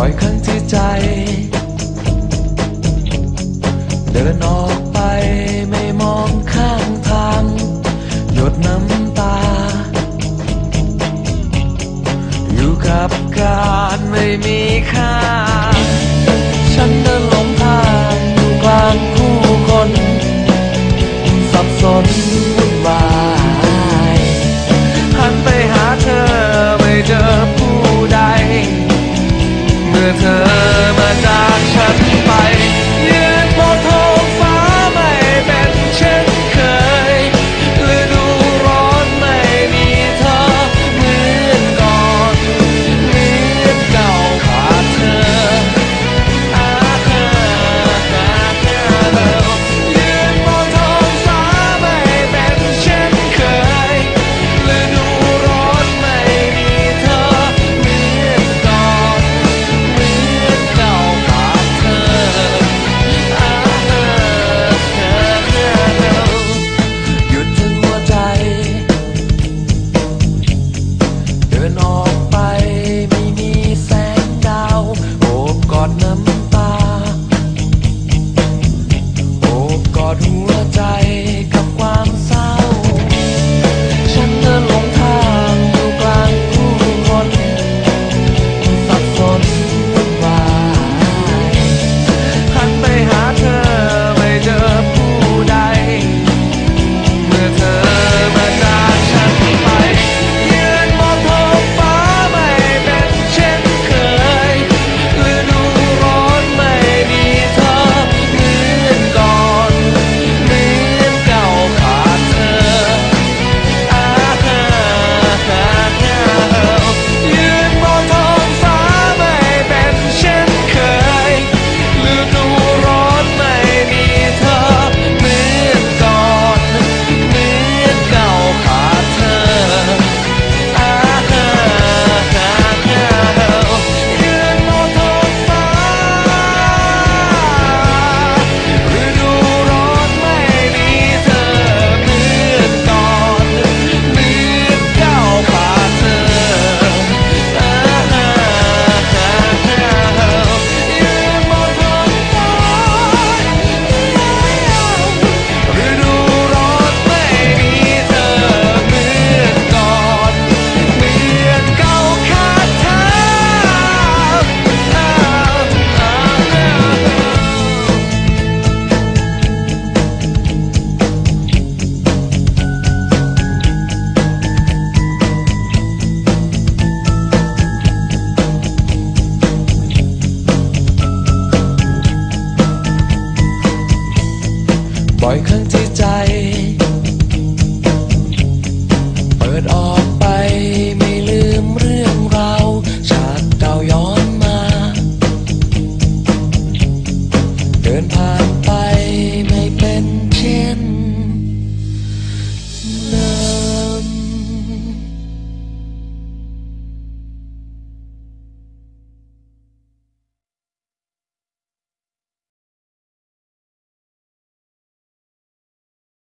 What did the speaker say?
ล่อยครั้งที่ใจ เดินออกไปไม่มองข้างทาง หยดน้ำตา อยู่กับการไม่มีค่า ฉันเดินหลงทางอยู่กลางผู้คน สับสน with I. บ่อยครั้งที่ใจ